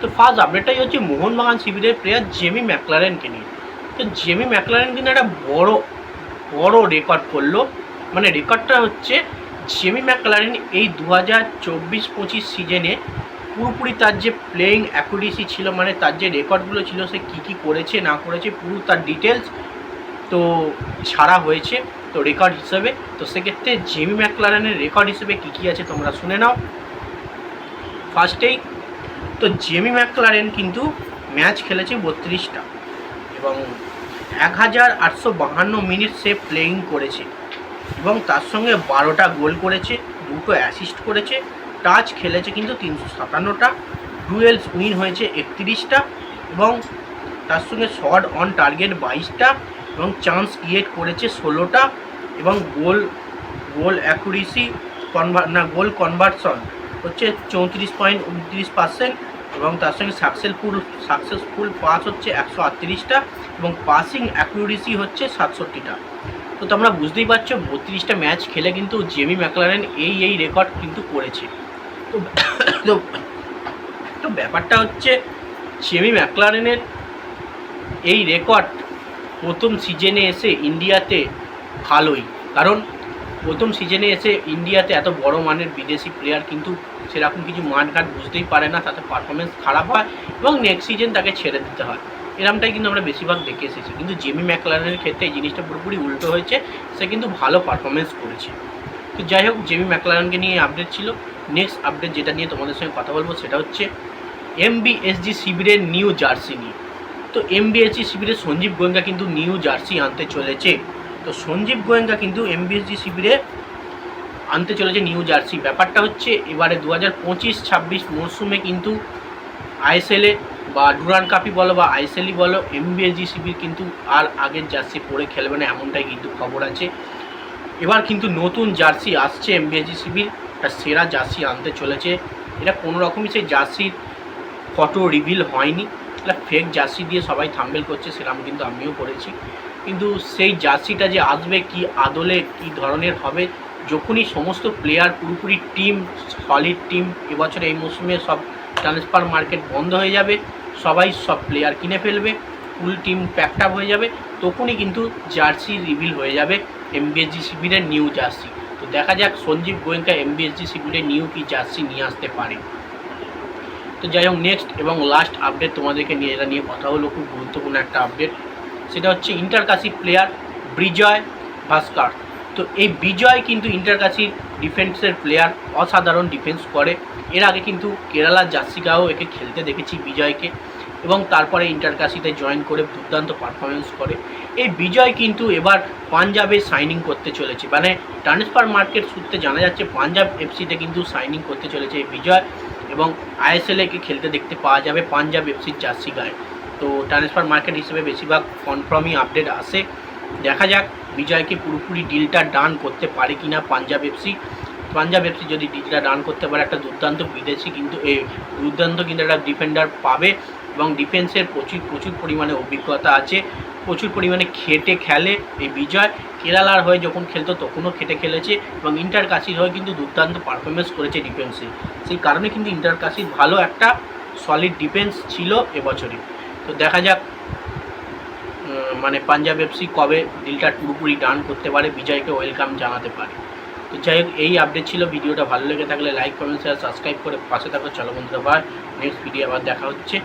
তো ফার্স্ট আপডেটটাই হচ্ছে মোহনবাগান শিবিরের প্লেয়ার জেমি ম্যাকলারেনকে নিয়ে। তো জেমি ম্যাকলারেন কিন্তু একটা বড় বড় রেকর্ড করল। মানে রেকর্ডটা হচ্ছে জেমি ম্যাকলারেন এই দু হাজার চব্বিশ পঁচিশ সিজনে পুরোপুরি তার যে প্লেয়িং অ্যাকুরেসি ছিল মানে তার যে রেকর্ডগুলো ছিল, সে কী কী করেছে, না করেছে, পুরো তার ডিটেলস তো ছাড়া হয়েছে, তো রেকর্ড হিসেবে। তো সেক্ষেত্রে জেমি ম্যাকলারেনের রেকর্ড হিসেবে কী কী আছে তোমরা শুনে নাও। ফার্স্টেই তো জেমি ম্যাকলারেন কিন্তু ম্যাচ খেলেছে বত্রিশটা এবং এক হাজার আটশো বাহান্ন মিনিট সে প্লেয়িং করেছে এবং তার সঙ্গে বারোটা গোল করেছে, দুটো অ্যাসিস্ট করেছে টাচ খেলেছে কিন্তু তিনশো সাতান্নটা ডুয়েলস উইন হয়েছে একত্রিশটা এবং তার সঙ্গে শর্ট অন টার্গেট বাইশটা এবং চান্স ক্রিয়েট করেছে ষোলোটা এবং গোল গোল অ্যাকুরেসি কনভার না, গোল কনভার্সন হচ্ছে চৌত্রিশ পয়েন্ট উনত্রিশ পার্সেন্ট এবং তার সঙ্গে সাকসেসফুল সাকসেসফুল পাস হচ্ছে একশো আটত্রিশটা এবং পাসিং অ্যাকুরেসি হচ্ছে সাতষট্টিটা। তো তোমরা বুঝতেই পারছ, বত্রিশটা ম্যাচ খেলে কিন্তু জেমি ম্যাকলারেন এই এই রেকর্ড কিন্তু করেছে। তো তো ব্যাপারটা হচ্ছে জেমি ম্যাকলারেনের এই রেকর্ড প্রথম সিজনে এসে ইন্ডিয়াতে ভালোই। কারণ প্রথম সিজনে এসে ইন্ডিয়াতে এত বড় মানের বিদেশি প্লেয়ার কিন্তু সেরকম কিছু মাঠঘাট বুঝতেই পারে না, তাতে পারফরমেন্স খারাপ হয় এবং নেক্সট সিজন তাকে ছেড়ে দিতে হয়। এরমটাই কিন্তু আমরা বেশিরভাগ দেখে এসেছি। কিন্তু জেমি ম্যাকলারেনের ক্ষেত্রে এই জিনিসটা পুরোপুরি উল্টো হয়েছে, সে কিন্তু ভালো পারফরমেন্স করেছে। তো যাই হোক জেমি ম্যাকলারেনকে নিয়ে আপডেট ছিল। নেক্সট আপডেট যেটা নিয়ে তোমাদের সঙ্গে কথা বলব সেটা হচ্ছে এমবিএসজি শিবিরের নিউ জার্সি নিয়ে। তো এমবিএসজি শিবিরের সঞ্জীব গোয়েঙ্কা কিন্তু নিউ জার্সি আনতে চলেছে। তো সঞ্জীব গোয়েঙ্কা কিন্তু এমবিএসজি শিবিরে আনতে চলেছে নিউ জার্সি ব্যাপারটা হচ্ছে, এবারে দু হাজার পঁচিশ, ছাব্বিশ মরশুমে কিন্তু আইএসএলে বা ডুরান কাপি বলো বা আইএসএলই বলো এমবিএসজি শিবির কিন্তু আর আগের জার্সি পরে খেলবে না, এমনটাই কিন্তু খবর আছে। এবার কিন্তু নতুন জার্সি আসছে এমবিএসজি শিবির, একটা সেরা জার্সি আনতে চলেছে। এটা কোনো রকমই সেই জার্সির ফটো রিভিল হয়নি। এটা ফেক জার্সি দিয়ে সবাই থাম্বেল করছে সেরকম কিন্তু আমিও করেছি। কিন্তু সেই জার্সিটা যে আসবে, কি আদলে, কি ধরনের হবে, যখনই সমস্ত প্লেয়ার পুরোপুরি টিম সলিড টিম এবছর এই মৌসুমে সব ট্রান্সফার মার্কেট বন্ধ হয়ে যাবে, সবাই সব প্লেয়ার কিনে ফেলবে ফুল টিম প্যাকড হয়ে যাবে, তখনই কিন্তু জার্সি রিভিল হয়ে যাবে এমবিএসজি শিবিরের নিউ জার্সি। তো দেখা যাক সঞ্জীব গোয়েঙ্কা এমবিএসজি শিবিরের নিউ কি জার্সি নিয়ে আসতে পারে। তো যাই হোক নেক্সট এবং লাস্ট আপডেট তোমাদেরকে নিয়ে, এটা নিয়ে কথা হলো, খুব গুরুত্বপূর্ণ একটা আপডেট সেটা হচ্ছে ইন্টারকাশি প্লেয়ার বিজয় ভাস্কর। তো এই বিজয় কিন্তু ইন্টারকাশির ডিফেন্সের প্লেয়ার অসাধারণ ডিফেন্স করে। এর আগে কিন্তু কেরালার জার্সিগাও একে খেলতে দেখেছি বিজয়কে এবং তারপরে ইন্টারকাশিতে জয়েন করে দুর্দান্ত পারফরমেন্স করে। এই বিজয় কিন্তু এবার পাঞ্জাবে সাইনিং করতে চলেছে। মানে ট্রান্সফার মার্কেট সূত্রে জানা যাচ্ছে পাঞ্জাব এফসিতে কিন্তু সাইনিং করতে চলেছে এই বিজয় এবং আইএসএল কে খেলতে দেখতে পাওয়া যাবে পাঞ্জাব এফসির জার্সি গায়ে তো ট্রান্সফার মার্কেট হিসেবে বেশিরভাগ কনফার্মই আপডেট আসে। দেখা যাক বিজয়কে পুরোপুরি ডিলটা ডান করতে পারে কি না পাঞ্জাব এফসি পাঞ্জাব এফসি যদি ডিলটা ডান করতে পারে, একটা দুর্দান্ত বিদেশি কিন্তু দুর্দান্ত কিন্তু একটা ডিফেন্ডার পাবে এবং ডিফেন্সের প্রচুর প্রচুর পরিমাণে অভিজ্ঞতা আছে। প্রচুর পরিমাণে খেটে খেলে এই বিজয়। কেরালার হয়ে যখন খেলতো, তখনও খেটে খেলেছে এবং ইন্টার কাশির হয়ে কিন্তু দুর্দান্ত পারফরমেন্স করেছে ডিফেন্সে সেই কারণে কিন্তু ইন্টার কাশির ভালো একটা সলিড ডিফেন্স ছিল এবছরে। তো দেখা যাক মানে পাঞ্জাব এফসি কবে ডিলটা পুরোপুরি ডান করতে পারে, বিজয়কে ওয়েলকাম জানাতে পারে। তো যাই হোক, এই আপডেট ছিল। ভিডিওটা ভালো লেগে থাকলে লাইক কমেন্ট শেয়ার সাবস্ক্রাইব করে পাশে থাকো। চলো বন্ধুরা বা নেক্সট ভিডিও আবার দেখা হচ্ছে।